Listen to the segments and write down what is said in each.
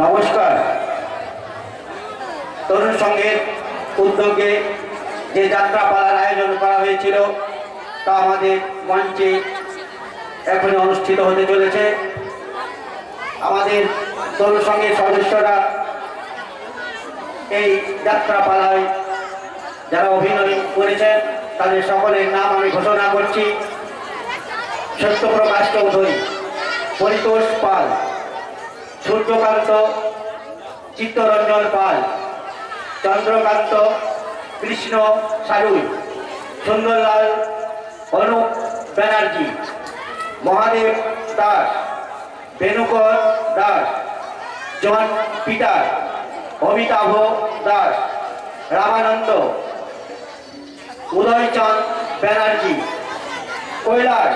নমস্কার। তরুণ সংঘের উদ্যোগে যে যাত্রাপালার আয়োজন করা হয়েছিল, তা আমাদের মঞ্চে এখনই অনুষ্ঠিত হতে চলেছে। আমাদের তরুণ সংঘের সদস্যরা এই যাত্রাপালায় যারা অভিনয় করেছেন, তাদের সকলের নাম আমি ঘোষণা করছি। সত্যপ্রকাশ চৌধুরী, পরিতোষ পাল। সূর্যকান্ত, চিত্তরঞ্জন পাল, চন্দ্রকান্ত, কৃষ্ণ সারুই, সুন্দরলাল অনুপ ব্যানার্জি, মহাদেব দাস বেনুকর দাস, জন পিটার, অমিতাভ দাস, রামানন্দ, উদয়চন্দ ব্যানার্জি, কৈলাস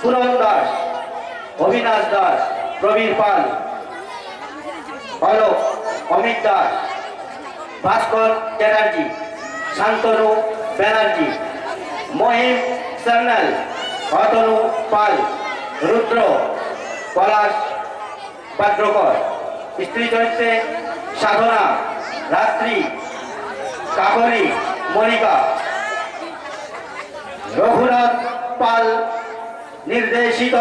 পুরন দাস, অবিনাশ দাস, প্রবীর পাল। অলোক অমিত দাস ভাস্কর চ্যাটার্জি, শান্তনু ব্যানার্জি, মহিম সান্যাল অতনু পাল, রুদ্র পলাশ পাত্রকর, স্ত্রী চরিত্রে সাধনা, রাত্রি কাকরি মনিকা রঘুনাথ পাল, নির্দেশিত,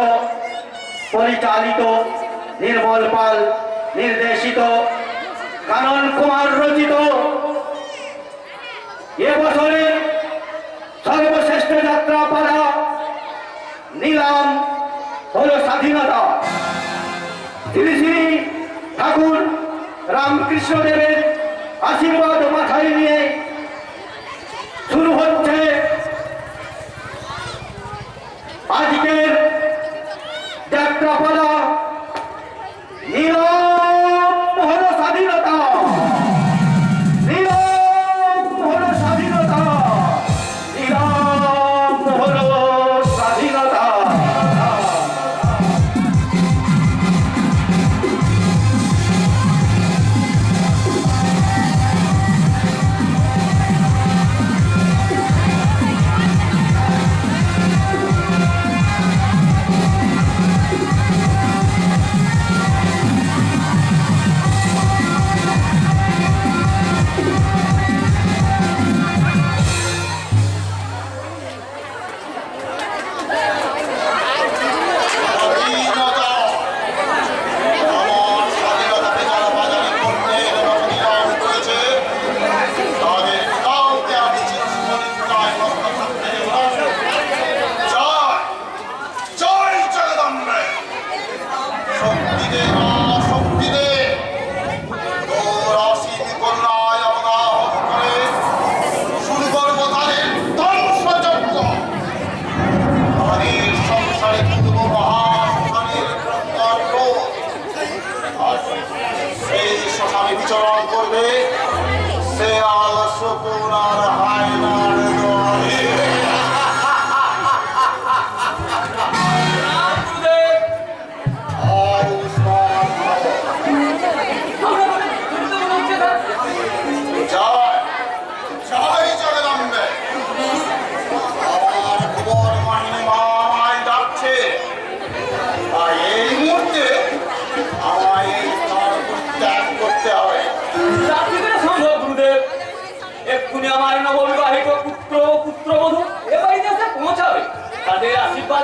পরিচালিত, নির্মল পাল নির্দেশিত, কানন কুমার রচিত। এবছরে সর্বশ্রেষ্ঠ যাত্রা পালা, নিলাম হল স্বাধীনতা। শ্রী শ্রী ঠাকুর রামকৃষ্ণ দেবের আশীর্বাদ মাথায় নিয়ে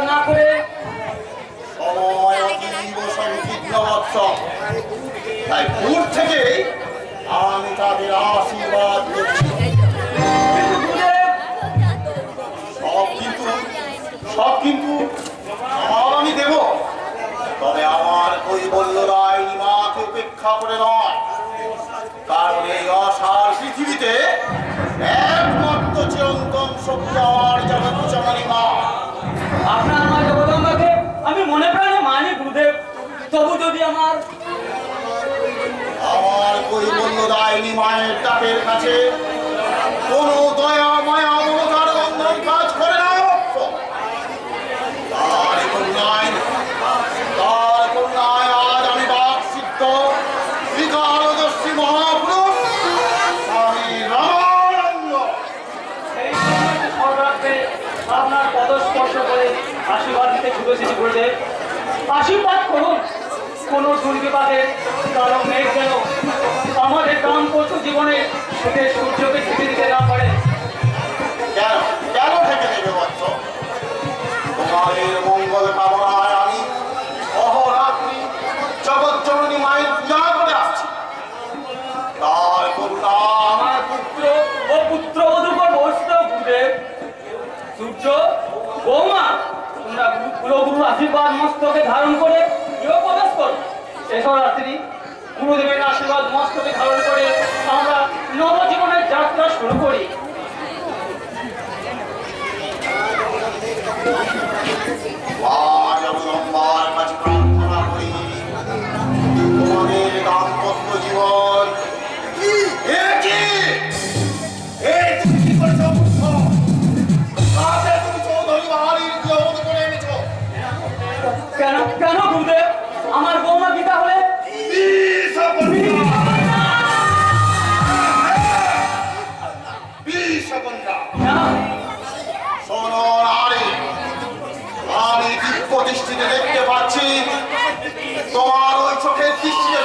না করে তাই দূর থেকে আমি তাদের আশীর্বাদ সব কিন্তু সব আমি দেব। তবে আমার কৈবল্য রায় মাকে উপেক্ষা করে নয়। কারণ এই অসার পৃথিবীতে একমাত্র চিরন্তন শক্তি আমার জগৎ মা আপনার মা জগদম্বাকে আমি মনে প্রাণে মানি গুরুদেব আমার। আমার কৈবল্য দায়নি মায়ের ডাকের কাছে কোনো দয়া মায়া কালো মেঘ যেন আমাদের দাম্পত্য জীবনে সুখে সূর্যকে ছেড়ে দিতে না পারে তার পুত্র ও পুত্র বধূপর বসত গুরুদেব সূর্য, বৌমা, তোমরা আশীর্বাদ মস্তকে ধারণ করে গৃহ প্রবেশ করো। এসব রাত্রি। গুরুদেবের আশীর্বাদ মস্তকে ধারণ করে আমরা নবজীবনের যাত্রা শুরু করি। তোমাদের দাম্পত্য জীবন। এ কি? এ তুমি কি করেছ? পুত্র? প্রতিষ্ঠিতে দেখতে পাচ্ছি। তোমার ওই চোখের দৃষ্টিতে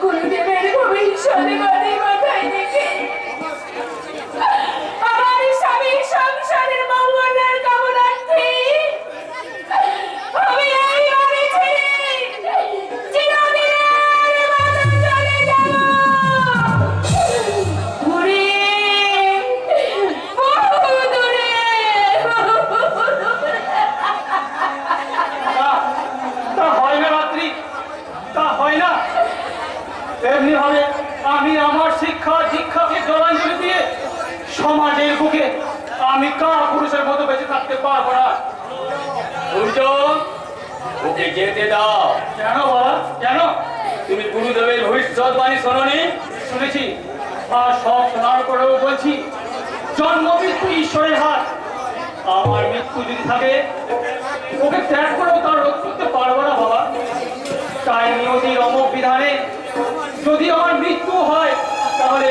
গুরুদেবের ভবিষ্যৎ বাণী মাথায় সমাজের বুকে আমি কার পুরুষের মতো বেঁচে থাকতে পারব না? ওকে যেতে দাও। কেন বাবা? কেন? তুমি গুরুদেবের ভবিষ্যৎবাণী শোনি শুনেছি। আর সব শোনার পরেও বলছি জন্ম মৃত্যু ঈশ্বরের হাত। আমার মৃত্যু যদি থাকে ওকে ত্যাগ করেও তার রোধ করতে পারব না বাবা। তাই নিয়তির অমুক বিধানে যদি আমার মৃত্যু হয় তাহলে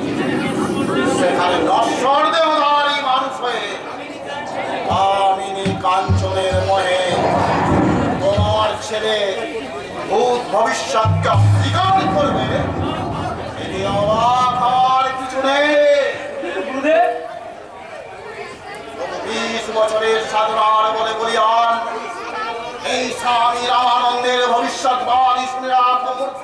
সেখানে নশ্বর দেহধারী মানুষ হয়ে কামিনী কাঞ্চনের মহে তোমার ছেলে ভূত ভবিষ্যৎকে অস্বীকার করবে। এটি অবাক হওয়ার কিছু নেই। বিশ বছরের সাধনার বলে বলিয়ান এই স্বামী রামানন্দের ভবিষ্যৎবাণী শুনে রাখো মূর্খ।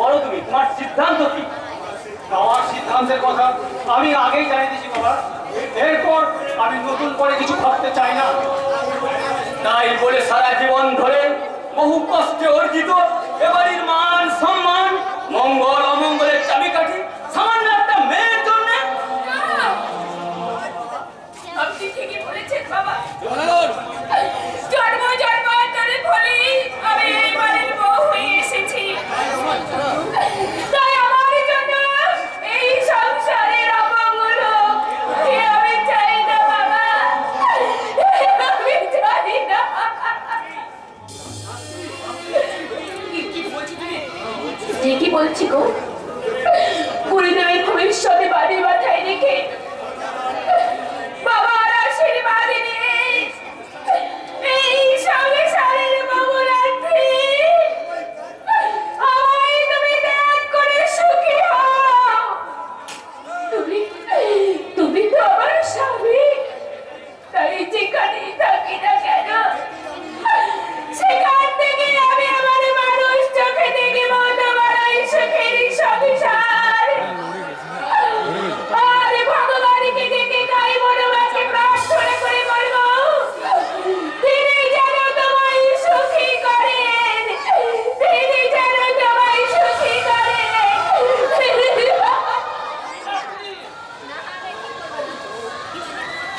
বলো তুমি, তোমার সিদ্ধান্ত কি? সিদ্ধান্তের কথা আমি আগেই জানিয়েছি বাবা। এরপর আমি নতুন করে কিছু ভাবতে চাই না। তাই বলে সারা জীবন ধরে বহু কষ্টে অর্জিত এবারের মান সম্মান, মঙ্গল, অমঙ্গলের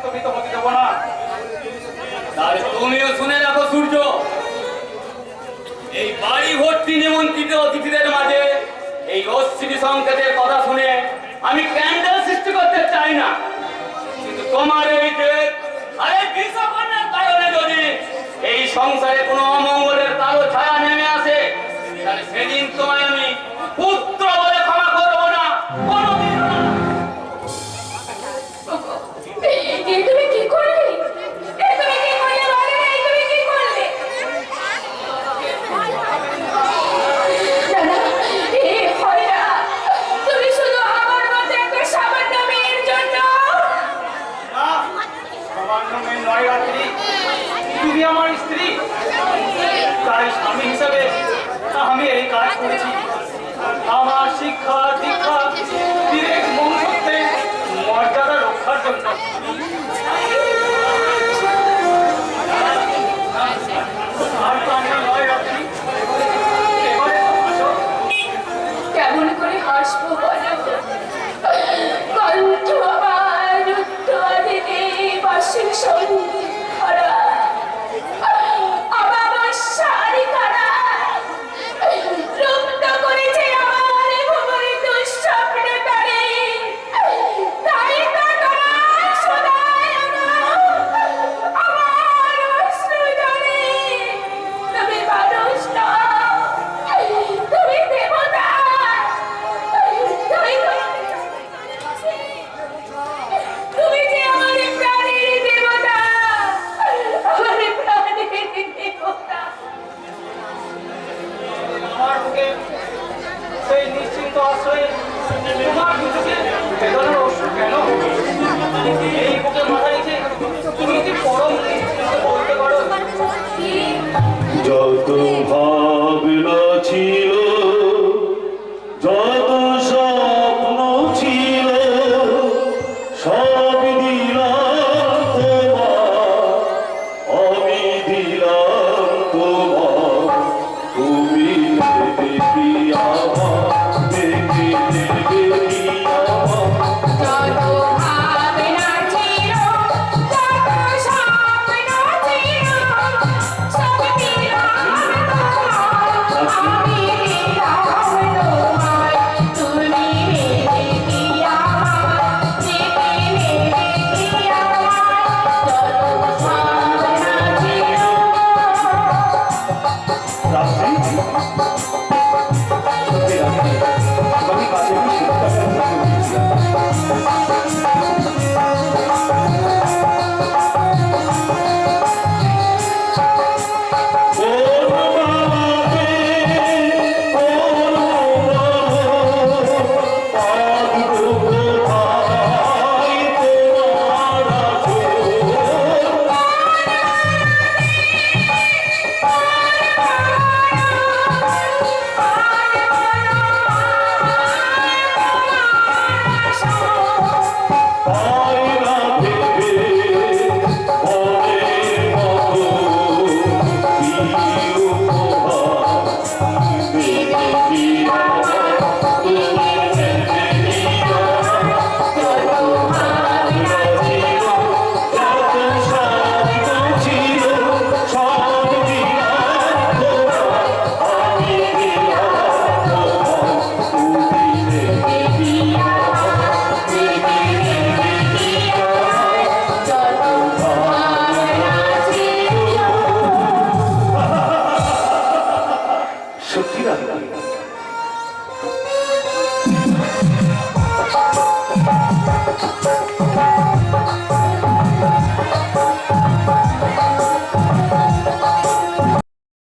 বাস্তবিত হতে দেব না। তাহলে তুমিও শুনে রাখো সূর্য। এই বাড়ি ভর্তি নিমন্ত্রিত অতিথিদের মাঝে এই অশ্বিনী সংকেতের কথা শুনে আমি ক্যান্ডেল সৃষ্টি করতে চাই না। কিন্তু তোমার এই দেশ আরে বিশ্বকর্ণের কারণে যদি এই সংসারে কোনো অমঙ্গলের কালো ছায়া নেমে আসে, তাহলে সেদিন তোমায় আমি পুত্র